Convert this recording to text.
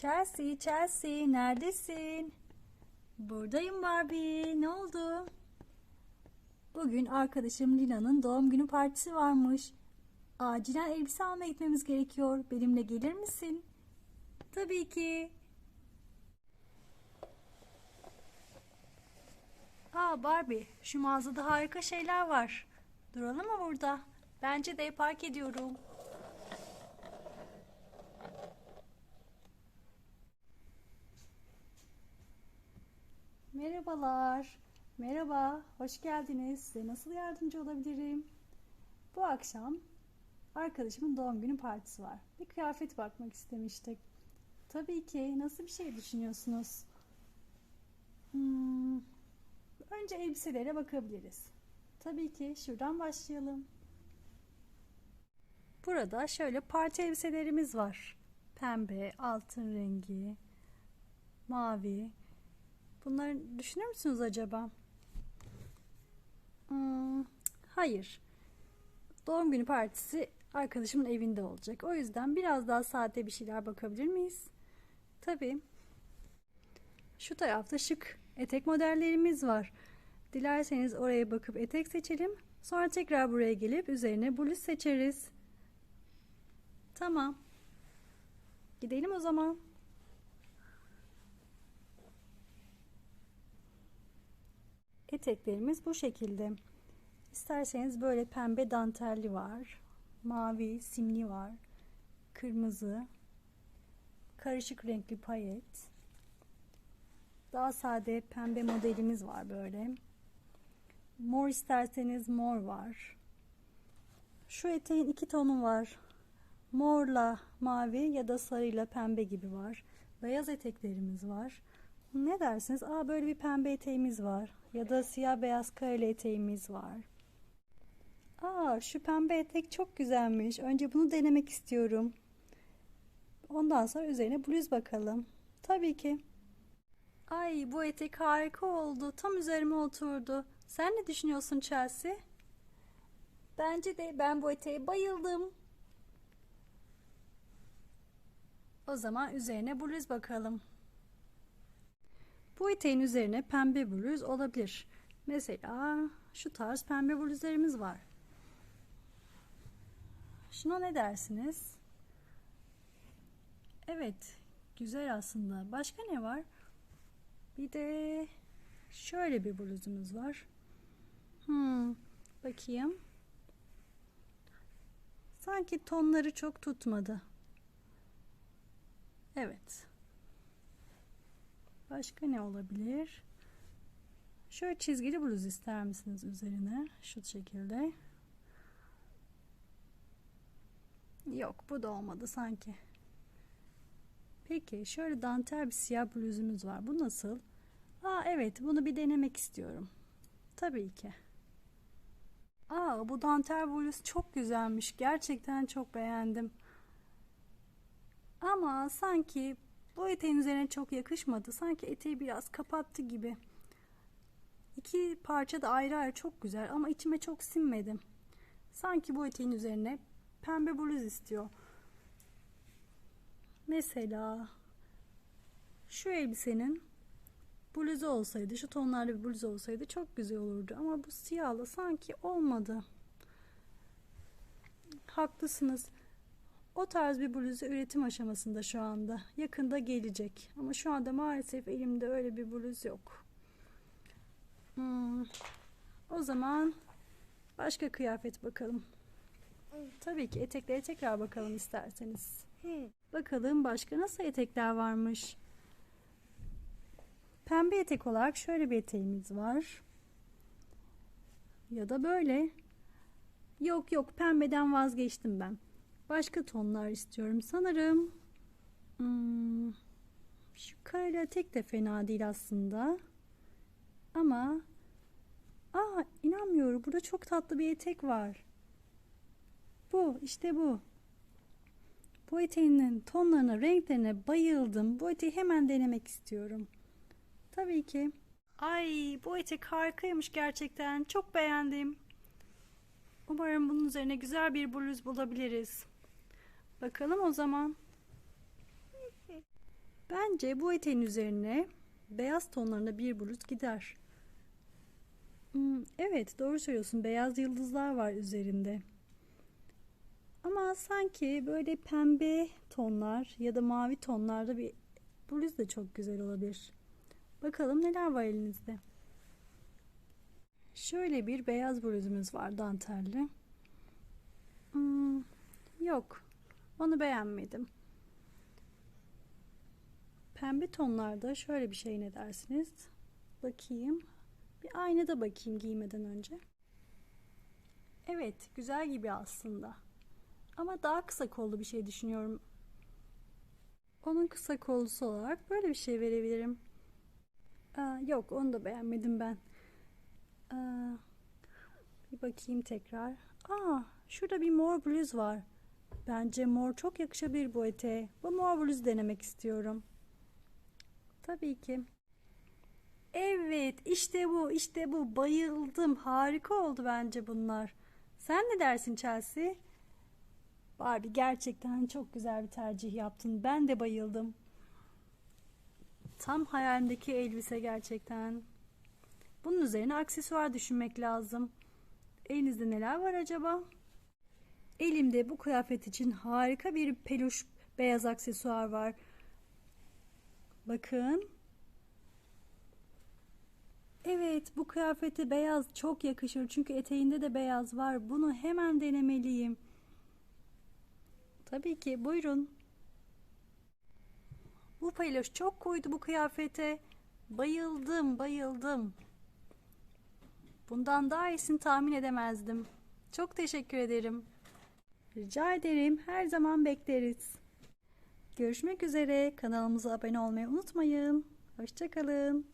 Chelsea, Chelsea neredesin? Buradayım Barbie. Ne oldu? Bugün arkadaşım Lina'nın doğum günü partisi varmış. Acilen elbise almaya gitmemiz gerekiyor. Benimle gelir misin? Tabii ki. Aa Barbie, şu mağazada harika şeyler var. Duralım mı burada? Bence de park ediyorum. Merhabalar. Merhaba, hoş geldiniz. Size nasıl yardımcı olabilirim? Bu akşam arkadaşımın doğum günü partisi var. Bir kıyafet bakmak istemiştik. Tabii ki. Nasıl bir şey düşünüyorsunuz? Hmm, önce elbiselere bakabiliriz. Tabii ki. Şuradan başlayalım. Burada şöyle parti elbiselerimiz var. Pembe, altın rengi, mavi. Bunları düşünür müsünüz acaba? Hmm, hayır. Doğum günü partisi arkadaşımın evinde olacak. O yüzden biraz daha sade bir şeyler bakabilir miyiz? Tabii. Şu tarafta şık etek modellerimiz var. Dilerseniz oraya bakıp etek seçelim. Sonra tekrar buraya gelip üzerine bluz seçeriz. Tamam. Gidelim o zaman. Eteklerimiz bu şekilde. İsterseniz böyle pembe dantelli var. Mavi, simli var. Kırmızı. Karışık renkli payet. Daha sade pembe modelimiz var böyle. Mor isterseniz mor var. Şu eteğin iki tonu var. Morla mavi ya da sarıyla pembe gibi var. Beyaz eteklerimiz var. Ne dersiniz? Aa böyle bir pembe eteğimiz var. Ya da siyah beyaz kareli eteğimiz var. Aa şu pembe etek çok güzelmiş. Önce bunu denemek istiyorum. Ondan sonra üzerine bluz bakalım. Tabii ki. Ay bu etek harika oldu. Tam üzerime oturdu. Sen ne düşünüyorsun Chelsea? Bence de ben bu eteğe bayıldım. O zaman üzerine bluz bakalım. Bu eteğin üzerine pembe bluz olabilir. Mesela şu tarz pembe bluzlarımız var. Şuna ne dersiniz? Evet, güzel aslında. Başka ne var? Bir de şöyle bir bluzumuz var. Hmm, bakayım. Sanki tonları çok tutmadı. Evet. Başka ne olabilir? Şöyle çizgili bluz ister misiniz üzerine? Şu şekilde. Yok bu da olmadı sanki. Peki şöyle dantel bir siyah bluzumuz var. Bu nasıl? Aa evet bunu bir denemek istiyorum. Tabii ki. Aa bu dantel bluz çok güzelmiş. Gerçekten çok beğendim. Ama sanki bu eteğin üzerine çok yakışmadı. Sanki eteği biraz kapattı gibi. İki parça da ayrı ayrı çok güzel ama içime çok sinmedi. Sanki bu eteğin üzerine pembe bluz istiyor. Mesela şu elbisenin bluzu olsaydı, şu tonlarda bir bluz olsaydı çok güzel olurdu. Ama bu siyahla sanki olmadı. Haklısınız. O tarz bir bluzu üretim aşamasında şu anda. Yakında gelecek. Ama şu anda maalesef elimde öyle bir bluz yok. Hmm. O zaman başka kıyafet bakalım. Tabii ki eteklere tekrar bakalım isterseniz. Bakalım başka nasıl etekler varmış. Pembe etek olarak şöyle bir eteğimiz var. Ya da böyle. Yok yok pembeden vazgeçtim ben. Başka tonlar istiyorum sanırım. Hmm, şu kareli etek de fena değil aslında. Ama aa inanmıyorum. Burada çok tatlı bir etek var. Bu işte bu. Bu eteğinin tonlarına, renklerine bayıldım. Bu eteği hemen denemek istiyorum. Tabii ki. Ay bu etek harikaymış gerçekten. Çok beğendim. Umarım bunun üzerine güzel bir bluz bulabiliriz. Bakalım o zaman. Bence bu eteğin üzerine beyaz tonlarında bir bluz gider. Hmm, evet doğru söylüyorsun. Beyaz yıldızlar var üzerinde. Ama sanki böyle pembe tonlar ya da mavi tonlarda bir bluz da çok güzel olabilir. Bakalım neler var elinizde. Şöyle bir beyaz bluzumuz var dantelli. Hmm, yok. Onu beğenmedim. Pembe tonlarda şöyle bir şey ne dersiniz? Bakayım. Bir aynada bakayım giymeden önce. Evet, güzel gibi aslında. Ama daha kısa kollu bir şey düşünüyorum. Onun kısa kollusu olarak böyle bir şey verebilirim. Aa, yok, onu da beğenmedim ben. Aa, bir bakayım tekrar. Aa, şurada bir mor bluz var. Bence mor çok yakışabilir bu eteğe. Bu mor bluz denemek istiyorum. Tabii ki. Evet, işte bu, işte bu. Bayıldım. Harika oldu bence bunlar. Sen ne dersin Chelsea? Barbie gerçekten çok güzel bir tercih yaptın. Ben de bayıldım. Tam hayalimdeki elbise gerçekten. Bunun üzerine aksesuar düşünmek lazım. Elinizde neler var acaba? Elimde bu kıyafet için harika bir peluş beyaz aksesuar var. Bakın. Evet, bu kıyafete beyaz çok yakışır. Çünkü eteğinde de beyaz var. Bunu hemen denemeliyim. Tabii ki, buyurun. Bu peluş çok koydu bu kıyafete. Bayıldım, bayıldım. Bundan daha iyisini tahmin edemezdim. Çok teşekkür ederim. Rica ederim. Her zaman bekleriz. Görüşmek üzere. Kanalımıza abone olmayı unutmayın. Hoşçakalın.